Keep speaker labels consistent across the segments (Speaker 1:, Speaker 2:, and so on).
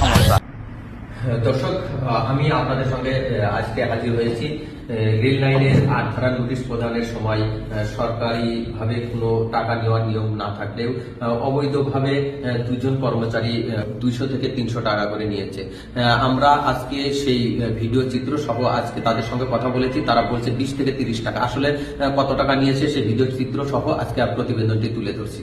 Speaker 1: সমস্যা। দর্শক আমি আপনাদের সঙ্গে আজকে হাজির হয়েছি। রেল লাইনের আট ধারা নোটিশ প্রদানের সময় সরকারিভাবে কোনো টাকা নেওয়ার নিয়ম না থাকলেও অবৈধভাবে দুজন কর্মচারী দুইশো থেকে তিনশো টাকা করে নিয়েছে। আমরা আজকে সেই ভিডিও চিত্র সহ আজকে তাদের সঙ্গে কথা বলেছি। তারা বলছে বিশ থেকে তিরিশ টাকা। আসলে কত টাকা নিয়েছে সেই ভিডিও চিত্র সহ আজকে প্রতিবেদনটি তুলে ধরছি।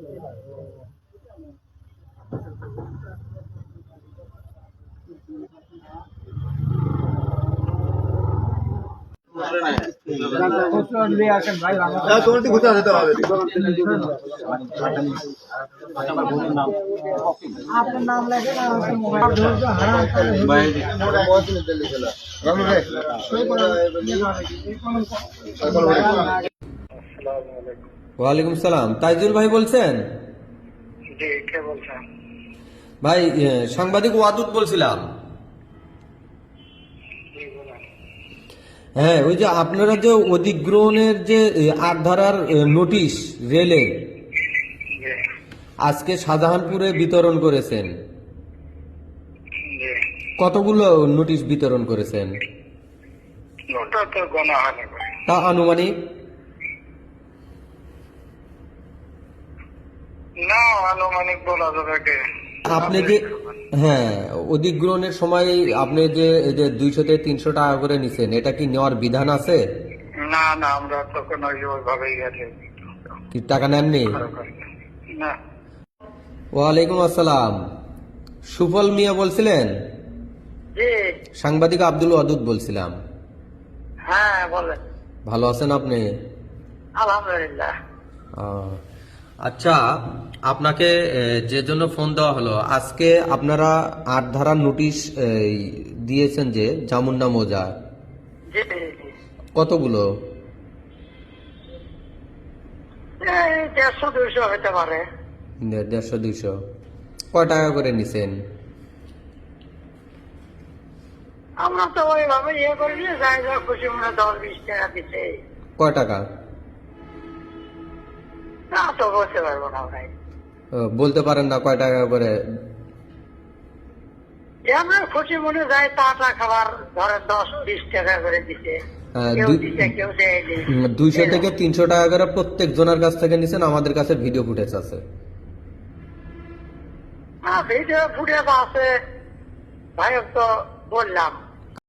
Speaker 2: আপনার নাম
Speaker 1: ওয়ালাইকুম সালাম। তাইজুল ভাই বলছেন? ভাই সাংবাদিক ওয়াদুদ বলছিলাম
Speaker 3: জি বলেন
Speaker 1: হ্যাঁ ওই যে আপনারা যে অধিগ্রহণের যে আট ধারার নোটিশ রেলে আজকে শাহজাহানপুরে বিতরণ করেছেন। কতগুলো নোটিশ বিতরণ করেছেন?
Speaker 3: তা
Speaker 1: আনুমানিক?
Speaker 3: না আনুমানিক বলা যাবে
Speaker 1: আপনি যে হ্যাঁ অধিগ্রহণের সময় আপনি যে এই যে দুইশো থেকে তিনশো টাকা করে নিছেন এটা কি নেওয়ার বিধান আছে?
Speaker 3: না না আমরা তো কোনো ওইভাবেই গেছি
Speaker 1: কি টাকা নেননি?
Speaker 3: না।
Speaker 1: ওয়ালাইকুম আসসালাম। সুফল মিয়া বলছিলেন? সাংবাদিক আব্দুল ওয়াদুদ বলছিলাম।
Speaker 3: হ্যাঁ বলেন।
Speaker 1: ভালো আছেন আপনি?
Speaker 3: আলহামদুলিল্লাহ।
Speaker 1: আচ্ছা আপনাকে যে জন্য ফোন দেওয়া হলো আজকে আপনারা আট ধারার নোটিশ দিয়েছেন যে জামুন্না মোজা। কতগুলো?
Speaker 3: দেড়শো দুইশো হতে পারে।
Speaker 1: দেড়শো দুইশো। কয় টাকা করে নিছেন?
Speaker 3: আমরা তো ওইভাবে ইয়ে করিনি যাই যা খুশি মনে দশ বিশ টাকা দিতে
Speaker 1: কয় টাকা?
Speaker 3: না তো বলতে পারব না ভাই।
Speaker 1: বলতে পারেন না কয় টাকা করে?
Speaker 3: আমরা খুশি মনে যায় খাবার ধরে দশ বিশ টাকা করে দিতে
Speaker 1: হ্যাঁ, দুইশো থেকে তিনশো টাকা করে প্রত্যেক জনের কাছ থেকে নিছেন আমাদের কাছে ভিডিও ফুটেজ আছে।
Speaker 3: হ্যাঁ ভিডিও ফুটেজ আছে। ভাই তো বললাম।